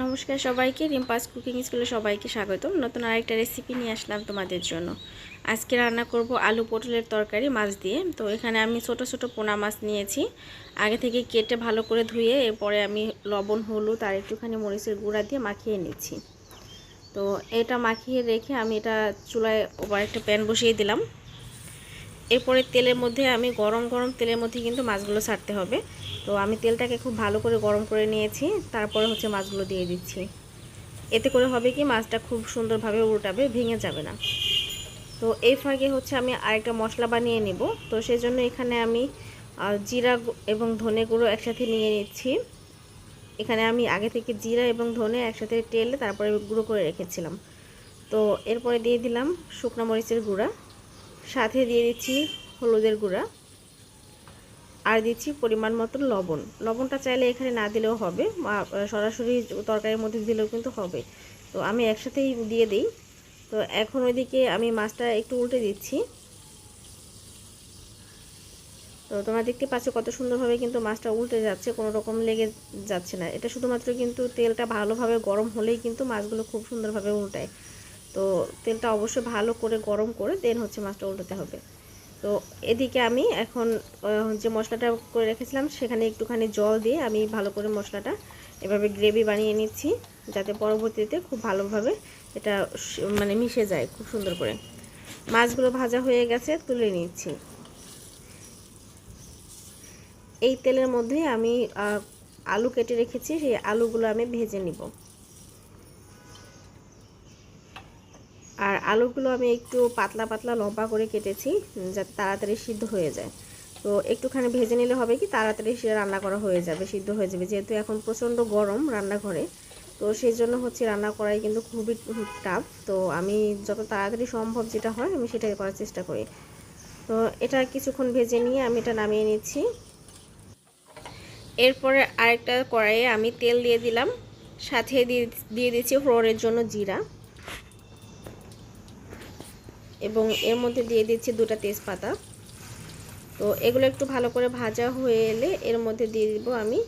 নমস্কার সবাইকে, রিম্পাস কুকিং স্কুলে সবাইকে স্বাগতম। নতুন আরেকটা রেসিপি নিয়ে আসলাম তোমাদের জন্য। আজকে রান্না করব আলু পটলের তরকারি মাছ দিয়ে। তো এখানে আমি ছোট ছোট পোনা মাছ নিয়েছি। আগে থেকে কেটে ভালো করে ধুয়ে এরপরে আমি লবণ, হলুদ আর একটুখানি মরিচের গুঁড়া দিয়ে মাখিয়ে নিচ্ছি। তো এটা মাখিয়ে রেখে আমি এটা চুলায় ওপর একটা প্যান বসিয়ে দিলাম। এরপরে তেলের মধ্যে আমি গরম গরম তেলের মধ্যে কিন্তু মাছগুলো ছাড়তে হবে। তো আমি তেলটাকে খুব ভালো করে গরম করে নিয়েছি, তারপরে হচ্ছে মাছগুলো দিয়ে দিচ্ছি। এতে করে হবে কি, মাছটা খুব সুন্দরভাবে উল্টাবে, ভেঙে যাবে না। তো এই ফাঁকে হচ্ছে আমি আরেকটা মশলা বানিয়ে নেব। তো সেই জন্য এখানে আমি জিরা এবং ধনে গুঁড়ো একসাথে নিয়ে নিচ্ছি। এখানে আমি আগে থেকে জিরা এবং ধনে একসাথে তেলে, তারপরে গুঁড়ো করে রেখেছিলাম। তো এরপরে দিয়ে দিলাম শুকনো মরিচের গুঁড়া। সাথে দিয়ে দিচ্ছি হলুদের গুঁড়া আর দিচ্ছি পরিমাণ মতো লবণ। লবণটা চাইলে এখানে না দিলেও হবে। সরাসরি তরকারির মধ্যে দিলেও কিন্তু হবে। তো আমি একসাথেই দিয়ে দিই। তো এখন ওইদিকে আমি মাছটা একটু উল্টে দিচ্ছি। তো তোমরা দেখতে পাচ্ছ কত সুন্দরভাবে কিন্তু মাছটা উল্টে যাচ্ছে, কোনো রকম লেগে যাচ্ছে না। এটা শুধুমাত্র কিন্তু তেলটা ভালোভাবে গরম হলেই কিন্তু মাছগুলো খুব সুন্দরভাবে উল্টায়। তো তেলটা অবশ্যই ভালো করে গরম করে দেন হচ্ছে মাছটা উল্টাতে হবে। তো এদিকে আমি এখন যে মশলাটা করে রেখেছিলাম সেখানে একটুখানি জল দিয়ে আমি ভালো করে মশলাটা এভাবে গ্রেভি বানিয়ে নিচ্ছি যাতে পরবর্তীতে খুব ভালোভাবে এটা মানে মিশে যায় খুব সুন্দর করে। মাছগুলো ভাজা হয়ে গেছে, তুলে নিচ্ছি। এই তেলের মধ্যে আমি আলু কেটে রেখেছি, সেই আলুগুলো আমি ভেজে নিব। আর আলুগুলো আমি একটু পাতলা পাতলা লম্বা করে কেটেছি যাতে তাড়াতাড়ি সিদ্ধ হয়ে যায়। তো একটুখানি ভেজে নিলে হবে কি, তাড়াতাড়ি সে রান্না করা হয়ে যাবে, সিদ্ধ হয়ে যাবে। যেহেতু এখন প্রচণ্ড গরম রান্নাঘরে, তো সেই জন্য হচ্ছে রান্না করাই কিন্তু খুবই টাফ তো আমি যত তাড়াতাড়ি সম্ভব যেটা হয়, আমি সেটাই করার চেষ্টা করি। তো এটা কিছুক্ষণ ভেজে নিয়ে আমি এটা নামিয়ে নিচ্ছি। এরপরে আরেকটা কড়াইয়ে আমি তেল দিয়ে দিলাম। সাথে দিয়ে দিয়ে দিচ্ছি ফ্লোরের জন্য জিরা। এবং এর মধ্যে দিয়ে দিচ্ছি দুটা তেজপাতা। তো এগুলো একটু ভালো করে ভাজা হয়ে এলে এর মধ্যে দিয়ে দিব আমি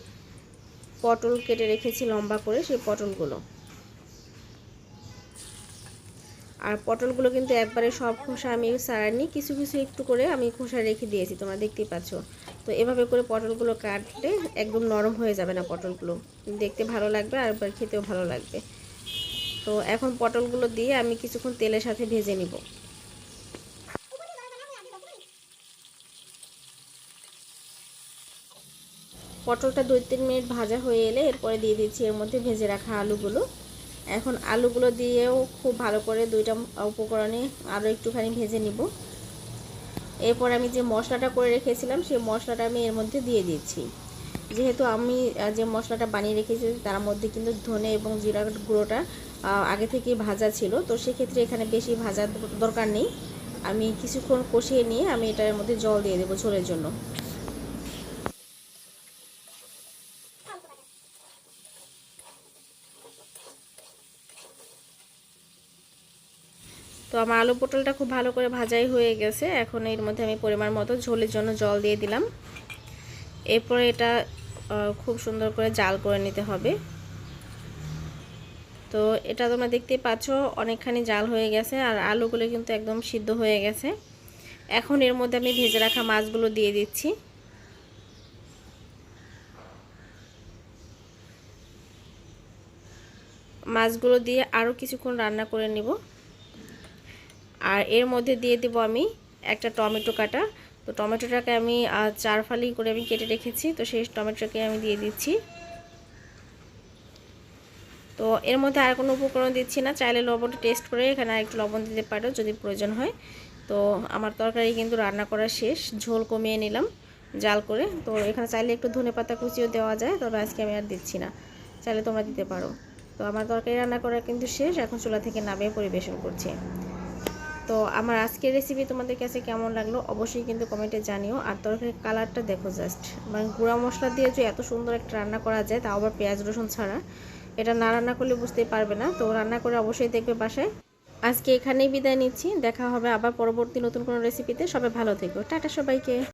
পটল কেটে রেখেছি লম্বা করে সেই পটলগুলো। আর পটলগুলো কিন্তু একবারে সব খোসা আমি সারানি কিছু কিছু একটু করে আমি খোসা রেখে দিয়েছি, তোমরা দেখতেই পাচ্ছ। তো এভাবে করে পটলগুলো কাটলে একদম নরম হয়ে যাবে না পটলগুলো। দেখতে ভালো লাগবে আর একবার খেতেও ভালো লাগবে। তো এখন পটলগুলো দিয়ে আমি কিছুক্ষণ তেলের সাথে ভেজে নিব। পটলটা দুই তিন মিনিট ভাজা হয়ে এলে এরপরে দিয়ে দিচ্ছি এর মধ্যে ভেজে রাখা আলুগুলো। এখন আলুগুলো দিয়েও খুব ভালো করে দুইটা উপকরণে আরও একটুখানি ভেজে নিব। এরপর আমি যে মশলাটা করে রেখেছিলাম, সেই মশলাটা আমি এর মধ্যে দিয়ে দিচ্ছি। যেহেতু আমি যে মশলাটা বানিয়ে রেখেছি, তার মধ্যে কিন্তু ধনে এবং জিরা গুঁড়োটা আগে থেকে ভাজা ছিল। তো সেক্ষেত্রে এখানে বেশি ভাজার দরকার নেই। আমি কিছুক্ষণ কষিয়ে নিয়ে আমি এটার মধ্যে জল দিয়ে দেবো ঝোলের জন্য। তো আমার আলু পটলটা খুব ভালো করে ভাজাই হয়ে গেছে। এখন এর মধ্যে আমি পরিমাণ মতো ঝোলের জন্য জল দিয়ে দিলাম। এরপরে এটা খুব সুন্দর করে জাল করে নিতে হবে। তো এটা তোমরা দেখতেই পাচ্ছ, অনেকখানি জাল হয়ে গেছে আর আলুগুলো কিন্তু একদম সিদ্ধ হয়ে গেছে। এখন এর মধ্যে আমি ভেজে রাখা মাছগুলো দিয়ে দিচ্ছি। মাছগুলো দিয়ে আরও কিছুক্ষণ রান্না করে নিব। আর এর মধ্যে দিয়ে দেব আমি একটা টমেটো কাটা। তো টমেটোটাকে আমি চার ফালি করে আমি কেটে রেখেছি। তো সেই টমেটোটাকে আমি দিয়ে দিচ্ছি। তো এর মধ্যে আর কোনো উপকরণ দিচ্ছি না। চাইলে লবণটা টেস্ট করে এখানে আর একটু লবণ দিতে পারো যদি প্রয়োজন হয়। তো আমার তরকারি কিন্তু রান্না করা শেষ। ঝোল কমিয়ে নিলাম জাল করে। তো এখানে চাইলে একটু ধনে পাতা কুচিও দেওয়া যায়, তবে আজকে আমি আর দিচ্ছি না। চাইলে তোমরা দিতে পারো। তো আমার তরকারি রান্না করা কিন্তু শেষ। এখন চুলা থেকে নামিয়ে পরিবেশন করছি। তো আমার আজকের রেসিপি তোমাদের কাছে কেমন লাগল অবশ্যই কিন্তু কমেন্টে জানিও। আর তরকারির কালারটা দেখো জাস্ট মানে গুঁড়া মশলা দিয়ে যে এত সুন্দর একটা রান্না করা যায়, তাও আবার পেঁয়াজ, রসুন ছাড়া। এটা না রান্না করলে বুঝতেই পারবে না, তো রান্না করে অবশ্যই দেখবে বাসায়। আজকে এখানেই বিদায় নিচ্ছি, দেখা হবে আবার পরবর্তী নতুন কোনো রেসিপিতে সবাই ভালো থেকো। টাটা সবাইকে।